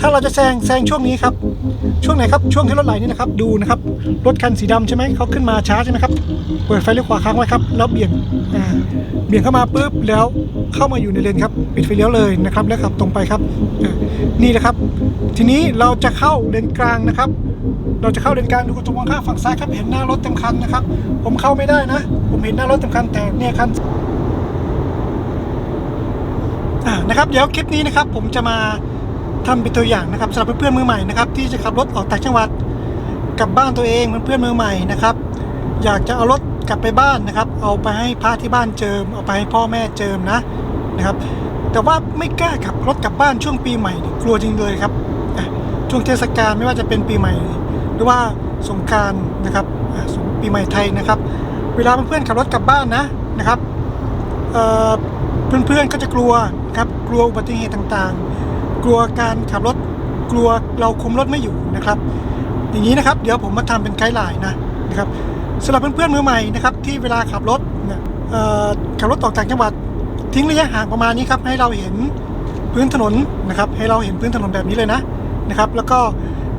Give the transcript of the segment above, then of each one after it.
ถ้าเราจะแซงแซงช่วงนี้ครับ ช่วงไหนครับช่วงที่รถไหลนี่นะครับ ดูนะครับรถคันสีดำใช่ไหมเขาขึ้นมาช้าใช่ไหมครับเปิดไฟเลี้ยวขวาค้างไว้ครับแล้วเบี่ยงเบี่ยงเข้ามาปุ๊บแล้วเข้ามาอยู่ในเลนครับปิดไฟเลี้ยวเลยนะครับ แล้วขับตรงไปครับนี่นะครับ ทีนี้เราจะเข้าเลนกลางนะครับ เราจะเข้าเลนกลางดูกระจกมองข้างฝั่งซ้ายครับเห็นหน้ารถเต็มคันนะครับ ผมเข้าไม่ได้นะ ผมเห็นหน้ารถเต็มคันแต่เนี่ยคันนะครับเดี๋ยวคลิปนี้นะครับผมจะมา ทำเป็นตัวอย่างนะครับสำหรับเพื่อนๆมือใหม่นะครับที่จะขับรถออกต่างจังหวัดกลับบ้านตัวเองเพื่อนๆมือใหม่นะครับ อยากจะเอารถกลับไปบ้านนะครับ เอาไปให้พระที่บ้านเจิม เอาไปให้พ่อแม่เจิมนะนะครับ แต่ว่าไม่กล้าขับรถกลับบ้านช่วงปีใหม่ กลัวจริงเลยครับช่วงเทศกาลไม่ว่าจะเป็นปีใหม่ หรือว่าสงการนะครับปีใหม่ไทยนะครับ เวลาเพื่อนๆขับรถกลับบ้านนะนะครับเเพื่อนๆก็จะกลัวครับกลัวอุบัติเหตุต่างๆ กลัวการขับรถกลัวเราคุมรถไม่อยู่นะครับ อย่างนี้นะครับ เดี๋ยวผมมาทำเป็นไกด์ไลน์นะนะครับสำหรับเพื่อนๆมือใหม่นะครับที่เวลาขับรถเนี่ยเอ่อขับรถออกต่างจังหวัดทิ้งระยะห่างประมาณนี้ครับให้เราเห็นพื้นถนนนะครับ ให้เราเห็นพื้นถนนแบบนี้เลยนะนะครับ แล้วก็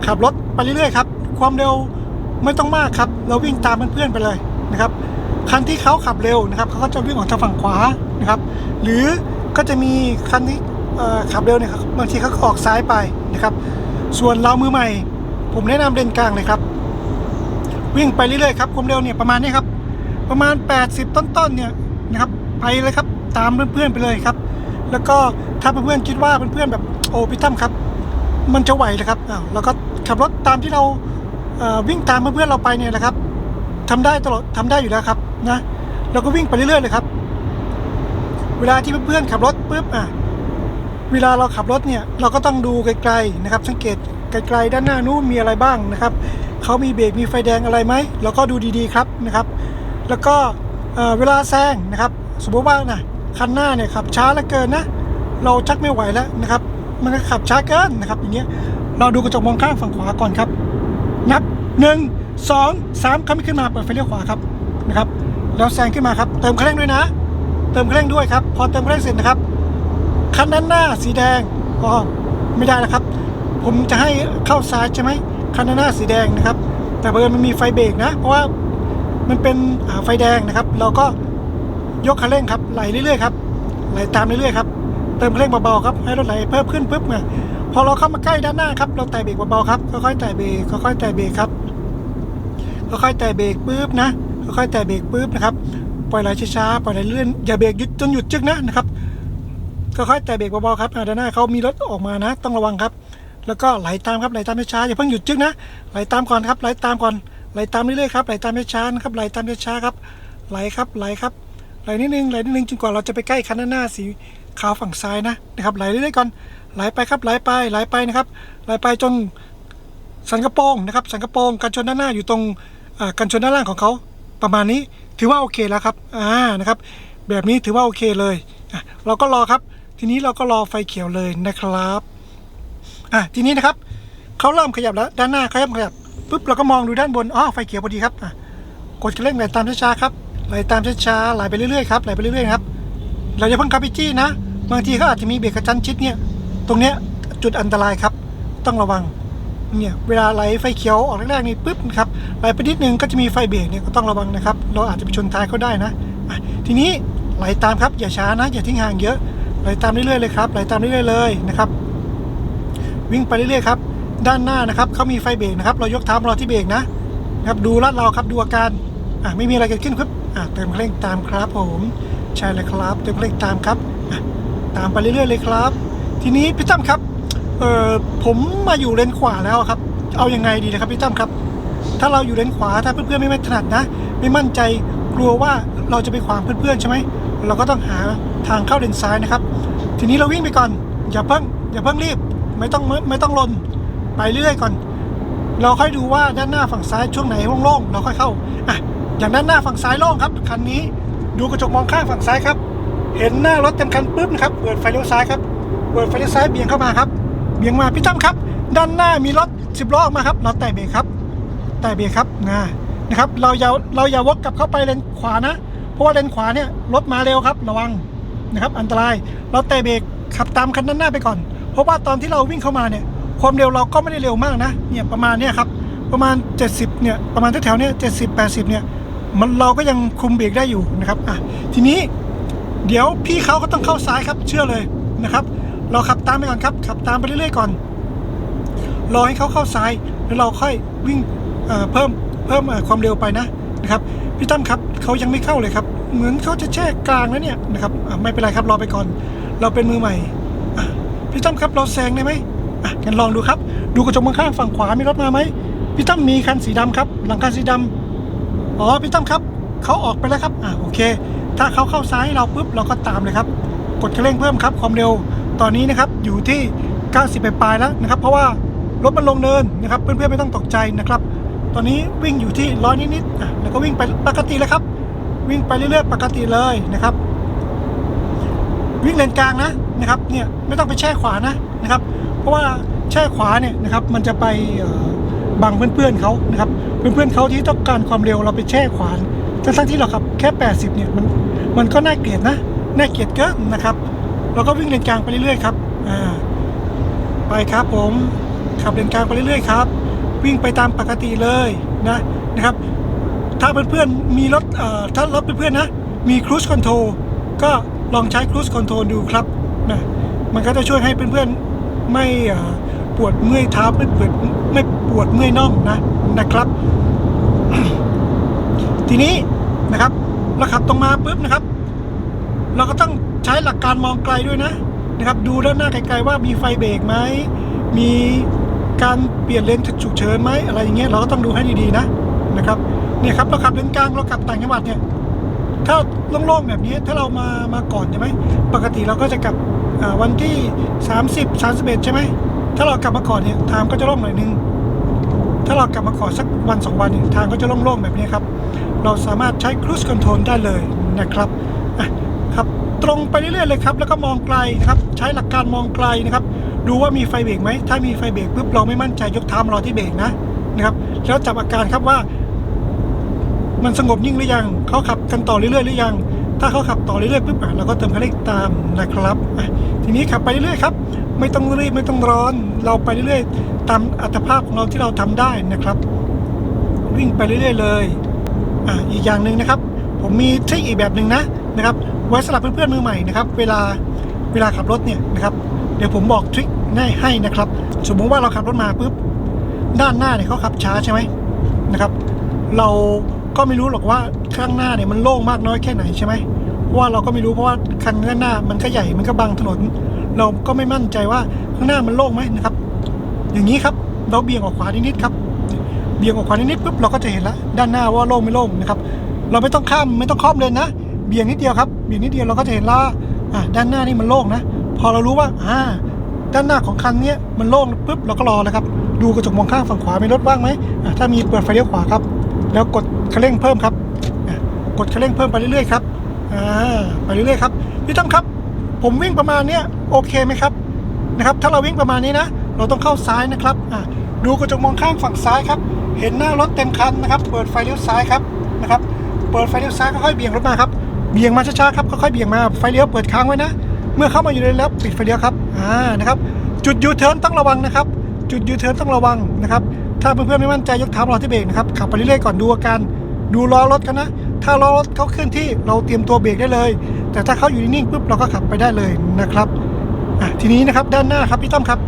ขับรถไปเรื่อยๆครับความเร็วไม่ต้องมากครับ เราวิ่งตามเพื่อนๆไปเลยนะครับคันที่เขาขับเร็วนะครับเขาก็จะวิ่งออกทางฝั่งขวานะครับ หรือก็จะมีคันที่ ขับเร็วเนี่ยบางทีเขาก็ออกซ้ายไปนะครับ ส่วนเรามือใหม่ ผมแนะนำเลนกลางเลยครับ วิ่งไปเรื่อยๆครับความเร็วเนี่ยประมาณนี้ครับ ประมาณ 80 ต้นๆเนี่ยนะครับไปเลยครับตามเพื่อนๆไปเลยครับ แล้วก็ถ้าเพื่อนๆคิดว่าเพื่อนๆแบบโอ้พี่ตั้มครับ มันจะไหวเลยครับอ้าวเราก็ขับรถตามที่เราวิ่งตามเพื่อนๆเราไปเนี่ยนะครับทำได้ตลอดทำได้อยู่แล้วครับนะเราก็วิ่งไปเรื่อยๆเลยครับ เวลาที่เพื่อนๆขับรถปุ๊บอะ เวลาเราขับรถเนี่ยเราก็ต้องดูไกลๆนะครับ สังเกตไกลๆด้านหน้านู้นมีอะไรบ้างนะครับเขามีเบรกมีไฟแดงอะไรไหมเราก็ดูดีๆครับนะครับ แล้วก็เอ่อเวลาแซงนะครับสมมติว่านะคันหน้าเนี่ยขับช้าเหลือเกินนะเราชักไม่ไหวแล้วนะครับ มันก็ขับช้าเกินนะครับ อย่างเงี้ยเราดูกระจกมองข้างฝั่งขวาก่อนครับ นับหนึ่งสองสามเขาไม่ขึ้นมาเปิดไฟเลี้ยวขวาครับนะครับแล้วแซงขึ้นมาครับ เติมเคันเร่งด้วยนะ เติมเคันเร่งด้วยครับ พอเติมเคันเร่งเสร็จนะครับ คันนั้นหน้าสีแดงอ๋อไม่ได้แล้วครับ ผมจะให้เข้าซ้ายใช่ไหมคันนั้นหน้าสีแดงนะครับ แต่เบอร์มันมีไฟเบรกนะ เพราะว่ามันเป็นไฟแดงนะครับ เราก็ยกคันเร่งครับไหลเรื่อยๆครับไหลตามเรื่อยๆครับเติมคันเร่งเบาๆครับให้รถไหลเพิ่มขึ้นปุ๊บเนี่ยพอเราเข้ามาใกล้ด้านหน้าครับ เราแตะเบรกเบาๆครับค่อยๆแตะเบรกค่อยๆแตะเบรกครับค่อยๆแตะเบรกปุ๊บนะค่อยๆแตะเบรกปุ๊บนะครับปล่อยไหลช้าๆปล่อยไหลเลื่อนอย่าเบรกยุดจนหยุดจึกนะนะครับ ค่อยๆแตะเบรกเบาๆครับด้านหน้าเขามีรถออกมานะ ต้องระวังครับ แล้วก็ไหลตามครับไหลตามช้าๆอย่าเพิ่งหยุดจึกนะไหลตามก่อนครับไหลตามก่อนไหลตามเรื่อยๆครับไหลตามช้าๆนะครับไหลตามช้าๆครับไหลครับไหลครับไหลนิดนึงไหลนิดนึงจนกว่าเราจะไปใกล้คันหน้าสีขาวฝั่งซ้ายนะนะครับไหลเรื่อยๆก่อนไหลไปครับไหลไปไหลไปนะครับไหลไปจนสันกระโปรงนะครับสันกระโปรงกันชนด้านหน้าอยู่ตรงอ่ากันชนด้านล่างของเขาประมาณนี้ถือว่าโอเคแล้วครับอ่านะครับแบบนี้ถือว่าโอเคเลยเราก็รอครับ ทีนี้เราก็รอไฟเขียวเลยนะครับอะทีนี้นะครับเขาเริ่มขยับแล้วด้านหน้าเขาเริ่มขยับปุ๊บเราก็มองดูด้านบนอ๋อไฟเขียวพอดีครับอะกดคันเร่งไหลตามช้าๆครับไหลตามช้าๆไหลไปเรื่อยๆครับไหลไปเรื่อยๆครับเราอย่าเพิ่งขับไปจี้นะ บางทีเขาอาจจะมีเบรกกระชั้นชิดเนี่ย ตรงเนี้ยจุดอันตรายครับ ต้องระวังเนี่ยเวลาไหลไฟเขียวออกแรกๆนี่ปุ๊บนะครับไหลไปนิดนึงก็จะมีไฟเบรกเนี่ยก็ต้องระวังนะครับ เราอาจจะไปชนท้ายเขาได้นะอะทีนี้ไหลตามครับอย่าช้านะ อย่าทิ้งห่างเยอะ ไหลตามเรื่อยๆเลยครับไหลตามเรื่อยๆเลยนะครับ วิ่งไปเรื่อยๆครับด้านหน้านะครับเขามีไฟเบรกนะครับ เรายกเท้ามรอที่เบรกนะนะครับดูลาดเราครับดูอาการอะไม่มีอะไรเกิดขึ้นครับอะเติมคันเร่งตามครับผมใช่เลยครับ เติมคันเร่งตามครับอะตามไปเรื่อยๆเลยครับ ทีนี้พี่ตั้มครับเอ่อผมมาอยู่เลนขวาแล้วครับ เอายังไงดีนะครับพี่ตั้มครับ ถ้าเราอยู่เลนขวาถ้าเพื่อนๆไม่ถนัดนะ ไม่มั่นใจกลัวว่าเราจะไปขวางเพื่อนๆใช่ไหมเราก็ต้องหาทางเข้าเลนซ้ายนะครับ ทีนี้เราวิ่งไปก่อน อย่าเพิ่งอย่าเพิ่งรีบ ไม่ต้องไม่ต้องลนไปเรื่อยก่อน เราค่อยดูว่าด้านหน้าฝั่งซ้ายช่วงไหนโล่งๆเราค่อยเข้าอะอย่างด้านหน้าฝั่งซ้ายโล่งครับคันนี้ดูกระจกมองข้างฝั่งซ้ายครับ เห็นหน้ารถเต็มคันปุ๊บนะครับเปิดไฟเลี้ยวซ้ายครับเปิดไฟเลี้ยวซ้ายเบี่ยงเข้ามาครับเบี่ยงมาพี่ตั้มครับ ด้านหน้ามีรถสิบล้อออกมาครับ เราแตะเบรกครับ แตะเบรกครับนะนะครับ เราอย่าเราอย่าวกกลับเข้าไปเลนขวานะ เพราะว่าเลนขวาเนี่ยรถมาเร็วครับ ระวัง นะครับอันตรายเราแตะเบรกขับตามคันด้านหน้าไปก่อน เพราะว่าตอนที่เราวิ่งเข้ามาเนี่ยความเร็วเราก็ไม่ได้เร็วมากนะเนี่ยประมาณเนี่ยครับประมาณ 70เนี่ยประมาณแถวๆเนี่ย70 80เนี่ยมันเราก็ยังคุมเบรกได้อยู่นะครับอะทีนี้เดี๋ยวพี่เขาก็ต้องเข้าซ้ายครับเชื่อเลยนะครับ เราขับตามไปก่อนครับ ขับตามไปเรื่อยๆก่อนรอให้เขาเข้าซ้ายแล้วเราค่อยวิ่งเพิ่มเพิ่มความเร็วไปนะนะครับพี่ตั้มครับเขายังไม่เข้าเลยครับ เหมือนเขาจะแช่กลางแล้วเนี่ยนะครับไม่เป็นไรครับรอไปก่อน เราเป็นมือใหม่พี่ตั้มครับเราแซงได้ไหมอะงั้นลองดูครับ ดูกระจกมองข้างฝั่งขวามีรถมาไหมพี่ตั้มมีคันสีดำครับ หลังคันสีดำอ๋อพี่ตั้มครับเขาออกไปแล้วครับอะโอเค ถ้าเขาเข้าซ้ายเราปุ๊บเราก็ตามเลยครับ กดคันเร่งเพิ่มครับความเร็วตอนนี้นะครับอยู่ที่ 90 ไปปลายแล้วนะครับ เพราะว่ารถมันลงเนินนะครับ เพื่อนๆไม่ต้องตกใจนะครับ ตอนนี้วิ่งอยู่ที่ร้อยนิดๆแล้วก็วิ่งไปปกติเลยครับ วิ่งไปเรื่อยๆปกติเลยนะครับ วิ่งเลนกลางนะนะครับเนี่ยไม่ต้องไปแช่ขวานะนะครับ เพราะว่าแช่ขวาเนี่ยนะครับมันจะไปบังเพื่อนๆเขานะครับเพื่อนๆเขาที่ต้องการความเร็วเราไปแช่ขวาทั้งๆที่เราขับแค่ 80เนี่ยมันมันก็น่าเกลียดนะน่าเกลียดเกินนะครับเราก็วิ่งเลนกลางไปเรื่อยๆครับอ่าไปครับผมขับเลนกลางไปเรื่อยๆครับ วิ่งไปตามปกติเลยนะนะครับ ถ้าเพื่อนๆมีรถถ้ารถเพื่อนๆนะ มี cruise control ก็ลองใช้ cruise control ดูครับนะมันก็จะช่วยให้เพื่อนๆไม่ปวดเมื่อยเท้าไม่ปวดไม่ปวดเมื่อยน่องนะนะครับ ทีนี้นะครับเราขับตรงมาปุ๊บนะครับ เราก็ต้องใช้หลักการมองไกลด้วยนะนะครับ ดูด้านหน้าไกลๆว่ามีไฟเบรกไหมมีการเปลี่ยนเลนฉุกเฉินไหมอะไรอย่างเงี้ยเราก็ต้องดูให้ดีๆนะนะครับ เนี่ยครับเราขับเลนกลางเราขับต่างจังหวัดเนี่ยถ้าโล่งๆแบบนี้ถ้าเรามามาก่อนใช่ไหมปกติเราก็จะกลับวันที่ 30 31ใช่ไหมถ้าเรากลับมาก่อนเนี่ยทางก็จะโล่งหน่อยนึงถ้าเรากลับมาก่อนสักวันสองวันเนี่ยทางก็จะโล่งๆแบบนี้ครับ เราสามารถใช้ cruise control ได้เลยนะครับอะครับตรงไปเรื่อยๆเลยครับ แล้วก็มองไกลนะครับใช้หลักการมองไกลนะครับ ดูว่ามีไฟเบรกไหมถ้ามีไฟเบรกปุ๊บเราไม่มั่นใจยกเท้ามารอที่เบรกนะนะครับแล้วจับอาการครับว่า มันสงบนิ่งหรือยังเขาขับกันต่อเรื่อยๆหรือยัง ถ้าเขาขับต่อเรื่อยๆปุ๊บเราก็เติมคันเร่งตามนะครับทีนี้ขับไปเรื่อยๆครับ ไม่ต้องรีบไม่ต้องร้อน เราไปเรื่อยๆ ตามอัตภาพของเราที่เราทำได้นะครับ วิ่งไปเรื่อยๆเลยอ่าอีกอย่างหนึ่งนะครับ ผมมีทริคอีกแบบหนึ่งนะนะครับไว้สำหรับเพื่อนๆมือใหม่นะครับ เวลาเวลาขับรถเนี่ยนะครับเดี๋ยวผมบอกทริคง่ายให้นะครับ สมมติว่าเราขับรถมาปุ๊บด้านหน้าเนี่ยเขาขับช้าใช่ไหมนะครับ เรา ก็ไม่รู้หรอกว่าข้างหน้าเนี่ยมันโล่งมากน้อยแค่ไหนใช่ไหมว่าเราก็ไม่รู้เพราะว่าคันข้างหน้ามันก็ใหญ่มันก็บังถนน เราก็ไม่มั่นใจว่าข้างหน้ามันโล่งไหมนะครับ อย่างนี้ครับเราเบี่ยงออกขวานิดๆครับ เบี่ยงออกขวานิดๆปุ๊บเราก็จะเห็นแล้วด้านหน้าว่าโล่งไม่โล่งนะครับ เราไม่ต้องข้ามไม่ต้องครอบเลนนะ เบี่ยงนิดเดียวครับ เบี่ยงนิดเดียวเราก็จะเห็นล่าอะด้านหน้านี่มันโล่งนะ พอเรารู้ว่าอ่าด้านหน้าของคันนี้มันโล่งปุ๊บเราก็รอเลยครับ ดูกระจกมองข้างฝั่งขวามีรถว่างไหมถ้ามีเปิดไฟเลี้ยวขวาครับ แล้วกดคันเร่งเพิ่มครับ กดคันเร่งเพิ่มไปเรื่อยๆครับไปเรื่อยๆครับพี่ตั้มครับ ผมวิ่งประมาณเนี้ยโอเคไหมครับนะครับ ถ้าเราวิ่งประมาณนี้นะ เราต้องเข้าซ้ายนะครับดูกระจกมองข้างฝั่งซ้ายครับ เห็นหน้ารถเต็มคันนะครับ เปิดไฟเลี้ยวซ้ายครับนะครับ เปิดไฟเลี้ยวซ้ายค่อยๆเบี่ยงรถมาครับเบี่ยงมาช้าๆครับค่อยๆเบี่ยงมาไฟเลี้ยวเปิดค้างไว้นะ เมื่อเข้ามาอยู่ในแล้วปิดไฟเลี้ยวครับอ่านะครับ จุดยูเทิร์นต้องระวังนะครับ จุดยูเทิร์นต้องระวังนะครับ ถ้าเพื่อนๆไม่มั่นใจยกเท้ารอที่เบรกนะครับขับไปเรื่อยๆก่อนดูอาการดูล้อรถกันนะ ถ้าล้อรถเขาเคลื่อนที่เราเตรียมตัวเบรกได้เลย แต่ถ้าเขาอยู่นิ่งๆปุ๊บเราก็ขับไปได้เลยนะครับทีนี้นะครับด้านหน้าครับพี่ตั้มครับ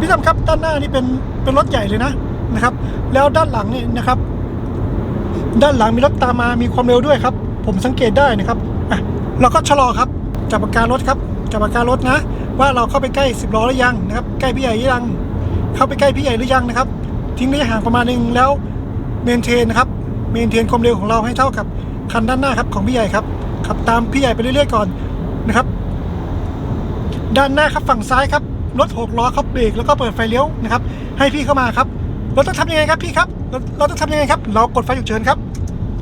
พี่ตั้มครับด้านหน้านี่เป็นเป็นรถใหญ่เลยนะนะครับ แล้วด้านหลังนี่นะครับ ด้านหลังมีรถตามมามีความเร็วด้วยครับ ผมสังเกตได้นะครับอะเราก็ชะลอครับจับปากการรถครับจับปากการรถนะ ว่าเราเข้าไปใกล้สิบล้อหรือยังนะครับ ใกล้พี่ใหญ่หรือยัง เข้าไปใกล้พี่ใหญ่หรือยังนะครับ ทิ้งระยะห่างประมาณหนึงแล้วเมนเทนนะครับเมนเทนความเร็วของเราให้เท่ากับคันด้านหน้าครับของพี่ใหญ่ครับขับตามพี่ใหญ่ไปเรื่อยๆก่อนนะครับ ด้านหน้าครับฝั่งซ้ายครับรถหกล้อเขาเบรกแล้วก็เปิดไฟเลี้ยวนะครับ ให้พี่เข้ามาครับเราต้องทำยังไงครับพี่ครับเราต้องทำยังไงครับ เรากดไฟฉุกเฉินครับ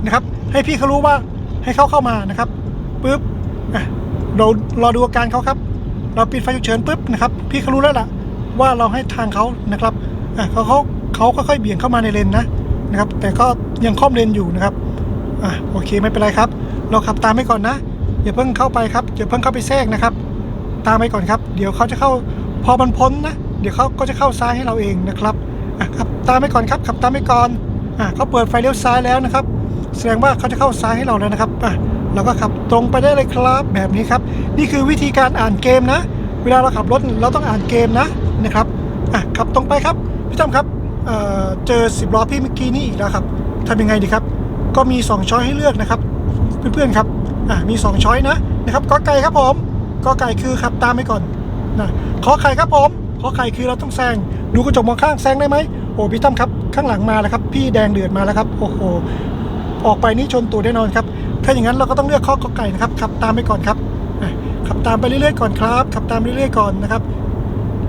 นะครับ ให้พี่เขารู้ว่าให้เขาเข้ามานะครับปุ๊บอะเรารอดูอาการเขาครับ เราปิดไฟฉุกเฉินปุ๊บนะครับ พี่เขารู้แล้วล่ะ ว่าเราให้ทางเขานะครับอะเขาเขา เขาก็ค่อยเบี่ยงเข้ามาในเลนนะนะครับ แต่ก็ยังค่อมเลนอยู่นะครับอะโอเคไม่เป็นไรครับ เราขับตามไปก่อนนะอย่าเพิ่งเข้าไปครับอย่าเพิ่งเข้าไปแทรกนะครับ ตามไปก่อนครับ เดี๋ยวเขาจะเข้าพอมันพ้นนะเดี๋ยวเขาก็จะเข้าซ้ายให้เราเองนะครับอะขับตามไปก่อนครับขับตามไปก่อนอะเขาเปิดไฟเลี้ยวซ้ายแล้วนะครับ แสดงว่าเขาจะเข้าซ้ายให้เราแล้วนะครับอะเราก็ขับตรงไปได้เลยครับแบบนี้ครับ นี่คือวิธีการอ่านเกมนะ เวลาเราขับรถเราต้องอ่านเกมนะนะครับอะขับตรงไปครับพี่ตั้มครับ เเจอสิบล้อพี่เมื่อกี้นี่อีกแล้วครับทำยังไงดีครับ ก็มี 2 ช้อยให้เลือกนะครับ เพื่อนๆครับอะมี 2 ช้อยนะนะครับกอไก่ครับผมกอไก่คือขับตามไปก่อนนะขอไข่ครับผมขอไข่คือเราต้องแซงดูกระจกมองข้างแซงได้ไหมโอ้พี่ตั้มครับข้างหลังมาแล้วครับ พี่แดงเดือดมาแล้วครับโอ้โหออกไปนี่ชนตัวแน่นอนครับ ถ้าอย่างนั้นเราก็ต้องเลือกข้อกอไก่นะครับขับตามไปก่อนครับขับตามไปเรื่อยๆก่อนครับขับตามเรื่อยๆก่อนนะครับ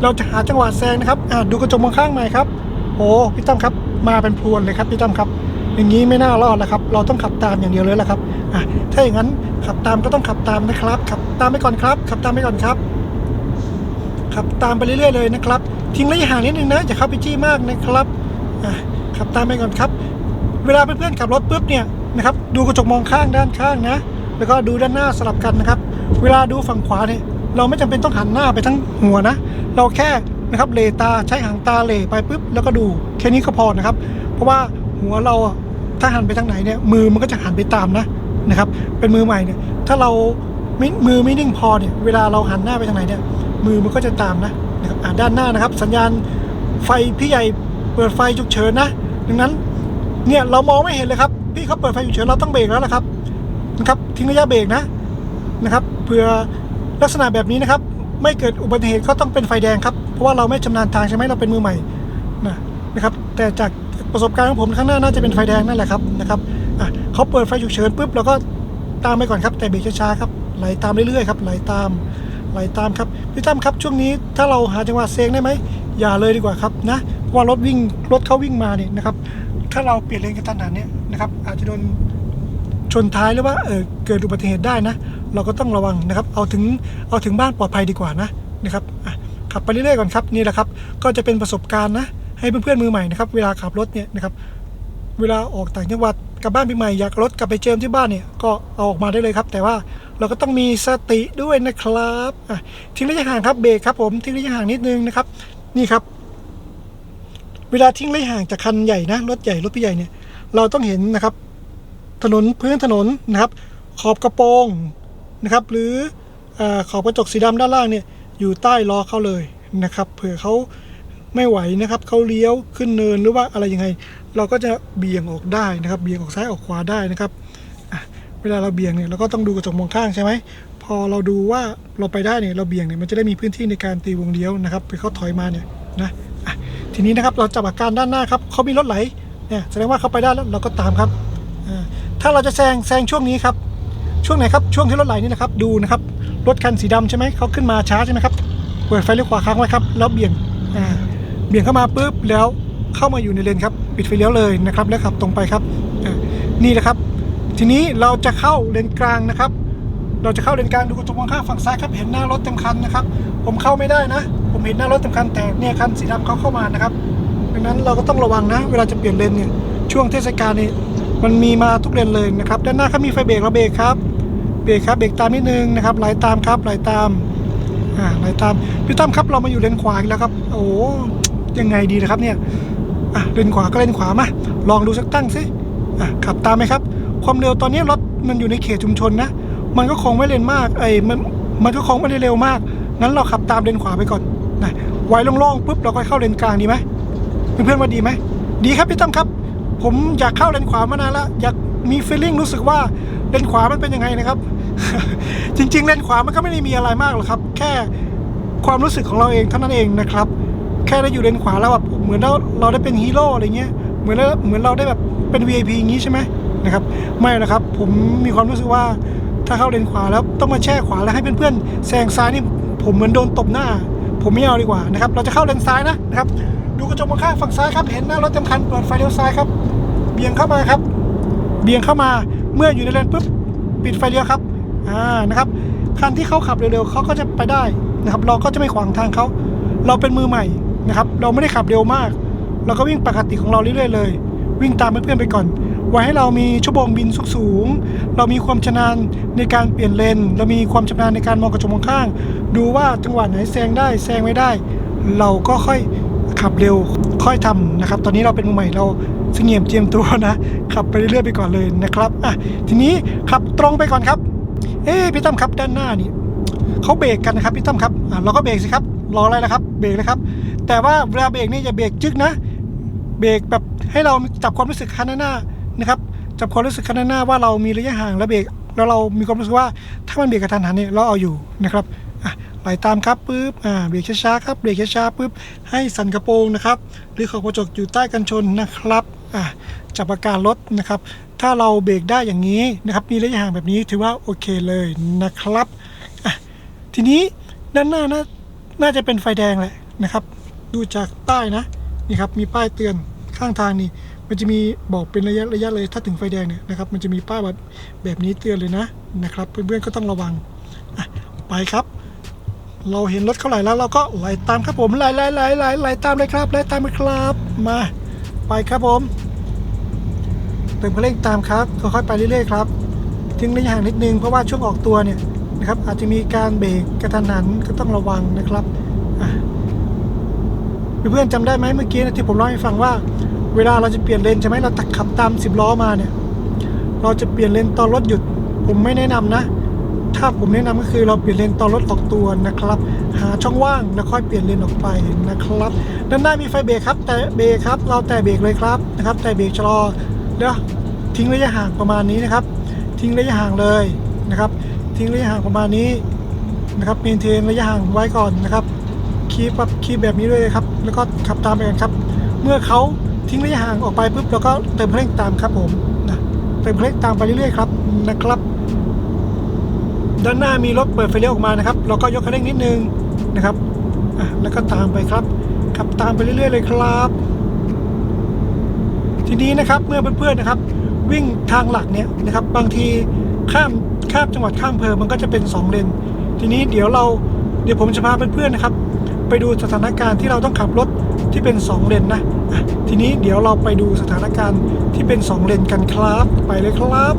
เราจะหาจังหวะแซงนะครับอะดูกระจกมองข้างหน่ครับ โอ้พี่ตั้มครับมาเป็นพรวนเลยครับพี่ตั้มครับ อย่างนี้ไม่น่ารอดแล้วครับ เราต้องขับตามอย่างเดียวเลยแหละครับอะถ้าอย่างนั้นขับตามก็ต้องขับตามนะครับ ขับตามไปก่อนครับ ขับตามไปก่อนครับ ขับตามไปเรื่อยๆเลยนะครับ ทิ้งระยะห่างนิดนึงนะอย่าเข้าไปจี้มากนะครับอะขับตามไปก่อนครับ เวลาเพื่อนๆขับรถปุ๊บเนี่ยนะครับ ดูกระจกมองข้างด้านข้างนะ แล้วก็ดูด้านหน้าสลับกันนะครับ เวลาดูฝั่งขวาเนี่ยเราไม่จำเป็นต้องหันหน้าไปทั้งหัวนะ เราแค่ นะครับเลตาใช้หางตาเลไปปุ๊บแล้วก็ดูแค่นี้ก็พอนะครับ เพราะว่าหัวเราถ้าหันไปทางไหนเนี่ยมือมันก็จะหันไปตามนะนะครับ เป็นมือใหม่เนี่ยถ้าเรามือไม่นิ่งพอเนี่ยเวลาเราหันหน้าไปทางไหนเนี่ยมือมันก็จะตามนะนะครับด้านหน้านะครับ สัญญาณไฟพี่ใหญ่เปิดไฟฉุกเฉินนะดังนั้นเนี่ยเรามองไม่เห็นเลยครับพี่เขาเปิดไฟฉุกเฉินเราต้องเบรกแล้วล่ะครับนะครับทิ้งระยะเบรกนะนะครับเพื่อลักษณะแบบนี้นะครับ ไม่เกิดอุบัติเหตุก็ต้องเป็นไฟแดงครับ เพราะว่าเราไม่ชำนาญทางใช่ไหมเราเป็นมือใหม่นะนะครับแต่จากประสบการณ์ของผมข้างหน้าน่าจะเป็นไฟแดงนั่นแหละครับนะครับอะเขาเปิดไฟฉุกเฉินปุ๊บเราก็ตามไปก่อนครับแต่เบรกช้าๆครับไหลตามเรื่อยๆครับไหลตามไหลตามครับพี่ตั้มครับช่วงนี้ถ้าเราหาจังหวะเซงได้ไหมอย่าเลยดีกว่าครับนะว่ารถวิ่งรถเขาวิ่งมาเนี่ยนะครับถ้าเราเปลี่ยนเลนกระทันหันเนี่ยนะครับอาจจะโดนชนท้ายหรือว่าเออเกิดอุบัติเหตุได้นะ เราก็ต้องระวังนะครับ เอาถึงเอาถึงบ้านปลอดภัยดีกว่านะนะครับ ขับไปเรื่อยๆก่อนครับนี่แหละครับ ก็จะเป็นประสบการณ์นะ ให้เพื่อนๆมือใหม่นะครับเวลาขับรถเนี่ยนะครับเวลาออกต่างจังหวัดกลับบ้านปีใหม่อยากรถกลับไปเจิมที่บ้านเนี่ยก็เอาออกมาได้เลยครับ แต่ว่าเราก็ต้องมีสติด้วยนะครับทิ้งระยะห่างครับเบรกครับผมทิ้งระยะห่างนิดนึงนะครับ นี่ครับ เวลาทิ้งระยะห่างจากคันใหญ่นะรถใหญ่รถพี่ใหญ่เนี่ย เราต้องเห็นนะครับ ถนนพื้นถนนนะครับ ขอบกระโปรงนะครับ หรือออขอบกระจกสีดำด้านล่างเนี่ย อยู่ใต้ล้อเขาเลยนะครับ เผื่อเขาไม่ไหวนะครับเขาเลี้ยวขึ้นเนินหรือว่าอะไรยังไง เราก็จะเบี่ยงออกได้นะครับ เบี่ยงออกซ้ายออกขวาได้นะครับเวลาเราเบี่ยงเนี่ยเราก็ต้องดูกระจกมองข้างใช่ไหมพอเราดูว่าเราไปได้เนี่ยเราเบี่ยงเนี่ยมันจะได้มีพื้นที่ในการตีวงเลี้ยวนะครับไปเขาถอยมาเนี่ยนะะทีนี้นะครับเราจับอาการด้านหน้าครับเขามีรถไหลเนี่ยแสดงว่าเขาไปได้แล้วเราก็ตามครับถ้าเราจะแซงแซงช่วงนี้ครับ ช่วงไหนครับช่วงที่รถไหลนี่นะครับดูนะครับรถคันสีดำใช่ไหมเขาขึ้นมาช้าใช่ไหมครับเปิดไฟเลี้ยวขวาค้างไว้ครับแล้วเบี่ยงอ่าเบี่ยงเข้ามาปุ๊บแล้วเข้ามาอยู่ในเลนครับปิดไฟเลี้ยวเลยนะครับ แล้วขับตรงไปครับนี่แหละครับ ทีนี้เราจะเข้าเลนกลางนะครับ เราจะเข้าเลนกลางดูกระจกมองข้างฝั่งซ้ายครับเห็นหน้ารถเต็มคันนะครับ ผมเข้าไม่ได้นะ ผมเห็นหน้ารถเต็มคันแต่เนี่ยคันสีดำเขาเข้ามานะครับดังนั้นเราก็ต้องระวังนะ เวลาจะเปลี่ยนเลนเนี่ยช่วงเทศกาลนี่มันมีมาทุกเลนเลยนะครับ ด้านหน้าเขามีไฟเบรกเราเบรกครับ เบรกครับเบรกตามนิดนึงนะครับไหลตามครับไหลตามอ่าไหลตามพี่ตั้มครับเรามาอยู่เลนขวาอีกแล้วครับ โอ้ยังไงดีนะครับเนี่ยอะเลนขวาก็เลนขวามาลองดูสักตั้งสิอะขับตามไหมครับ ความเร็วตอนนี้รถมันอยู่ในเขตชุมชนนะ มันก็คงไม่เร็วมากไอ้มันมันก็คงไม่ได้เร็วมาก งั้นเราขับตามเลนขวาไปก่อนนะไว้โล่งๆปุ๊บเราก็เข้าเลนกลางดีไหมเพื่อนๆว่าดีไหมดีครับพี่ตั้มครับ ผมอยากเข้าเลนขวามานานแล้วอยากมีฟีลลิ่งรู้สึกว่า เลนขวามันเป็นยังไงนะครับ จริง ๆ เลนขวามันก็ไม่ได้มีอะไรมากหรอกครับ แค่ความรู้สึกของเราเองเท่านั้นเองนะครับ แค่ได้อยู่เลนขวาแล้วแบบเหมือนเราเราได้เป็นฮีโร่อะไรเงี้ยเหมือนเราเหมือนเราได้แบบเป็น VIP อย่างงี้ใช่ไหมนะครับไม่นะครับ ผมมีความรู้สึกว่าถ้าเข้าเลนขวาแล้วต้องมาแช่ขวาแล้วให้เพื่อนๆแซงซ้ายนี่ผมเหมือนโดนตบหน้า ผมไม่เอาดีกว่านะครับ เราจะเข้าเลนซ้ายนะนะครับ ดูกระจกมองข้างฝั่งซ้ายครับ เห็นหน้ารถเต็มคันเปิดไฟเลี้ยวซ้ายครับ เบี่ยงเข้ามาครับ เบี่ยงเข้ามา เมื่ออยู่ในเลนปุ๊บปิดไฟเลี้ยวครับอ่านะครับคันที่เขาขับเร็วๆเขาก็จะไปได้นะครับ เราก็จะไม่ขวางทางเขาเราเป็นมือใหม่นะครับ เราไม่ได้ขับเร็วมาก เราก็วิ่งปกติของเราเรื่อยๆเลย วิ่งตามเพื่อนๆไปก่อน ไว้ให้เรามีชั่วโมงบินสูงๆเรามีความชำนาญในการเปลี่ยนเลน เรามีความชำนาญในการมองกระจกมองข้าง ดูว่าจังหวะไหนแซงได้แซงไม่ได้ เราก็ค่อยขับเร็วค่อยทำนะครับ ตอนนี้เราเป็นมือใหม่เรา สงี่ยมเจียมตัวนะ ขับไปเรื่อยๆไปก่อนเลยนะครับอะทีนี้ขับตรงไปก่อนครับ เอ๊พี่ตั้มครับด้านหน้านี่เขาเบรกกันนะครับพี่ตั้มครับอะเราก็เบรกสิครับรออะไรล่ะครับ เบรกเลยครับ แต่ว่าเวลาเบรกนี่อย่าเบรกจึกนะ เบรกแบบให้เราจับความรู้สึกคันหน้านะครับจับความรู้สึกคันหน้าว่าเรามีระยะห่างแล้วเบรกแล้วเรามีความรู้สึกว่าถ้ามันเบรกกระทันหันเนี่ยเราเอาอยู่นะครับอะไหลตามครับปุ๊บอ่าเบรกช้าๆครับเบรกช้าๆปุ๊บให้สั่นกระโปรงนะครับ หรือขอบกระจกอยู่ใต้กันชนนะครับ อะจับอาการรถนะครับ ถ้าเราเบรกได้อย่างนี้นะครับมีระยะห่างแบบนี้ถือว่าโอเคเลยนะครับอะทีนี้ด้านหน้านน่าจะเป็นไฟแดงแหละนะครับ ดูจากป้นะนี่ครับมีป้ายเตือนข้างทางนี่มันจะมีบอกเป็นระยะระยะเลยถ้าถึงไฟแดงเนี่ยนะครับ มันจะมีป้ายแบบแบบนี้เตือนเลยนะนะครับ เพื่อนๆก็ต้องระวังไปครับ เราเห็นรถเขาไหลแล้วเราก็ไหลตามครับผมไหลไหลไหลไหลไหลตามเลยครับไหลตามเลยครับ มา ไปครับผม เติมคันเร่งตามครับค่อยๆไปเรื่อยๆครับทิ้งระยะห่างนิดนึงเพราะว่าช่วงออกตัวเนี่ยนะครับอาจจะมีการเบรกกระทันหันก็ต้องระวังนะครับเพื่อนๆจำได้ไหมเมื่อกี้นะที่ผมเล่าให้ฟังว่า เวลาเราจะเปลี่ยนเลนใช่ไหมเราตักขับตามสิบล้อมาเนี่ย เราจะเปลี่ยนเลนตอนรถหยุด ผมไม่แนะนำนะ ถ้าผมแนะนำก็คือเราเปลี่ยนเลนตอนรถออกตัวนะครับ หาช่องว่างแล้วค่อยเปลี่ยนเลนออกไปนะครับ ด้านหน้ามีไฟเบรกครับ แต่เบรกครับ เราแต่เบรกเลยครับนะครับ แต่เบรกชะลอ แล้วทิ้งระยะห่างประมาณนี้นะครับ ทิ้งระยะห่างเลยนะครับ ทิ้งระยะห่างประมาณนี้นะครับเมนเทนระยะห่างไว้ก่อนนะครับคีบแบบคีบแบบนี้ด้วยครับ แล้วก็ขับตามไปกันครับ เมื่อเขาทิ้งระยะห่างออกไปปุ๊บเราก็เติมเพลงตามครับผมนะเติมเพลงตามไปเรื่อยๆครับนะครับ ด้านหน้ามีรถเปิดไฟเลี้ยวออกมานะครับ เราก็ยกคันเร่งนิดนึงนะครับอะแล้วก็ตามไปครับขับตามไปเรื่อยๆเลยครับ ทีนี้นะครับเมื่อเพื่อนๆนะครับ วิ่งทางหลักเนี่ยนะครับบางทีข้ามข้ามจังหวัดข้ามอำเภอมันก็จะเป็นสองเลน ทีนี้เดี๋ยวเราเดี๋ยวผมจะพาเพื่อนๆนะครับ ไปดูสถานการณ์ที่เราต้องขับรถที่เป็น 2 เลนนะอะทีนี้เดี๋ยวเราไปดูสถานการณ์ที่เป็น 2 เลนกันครับ ไปเลยครับ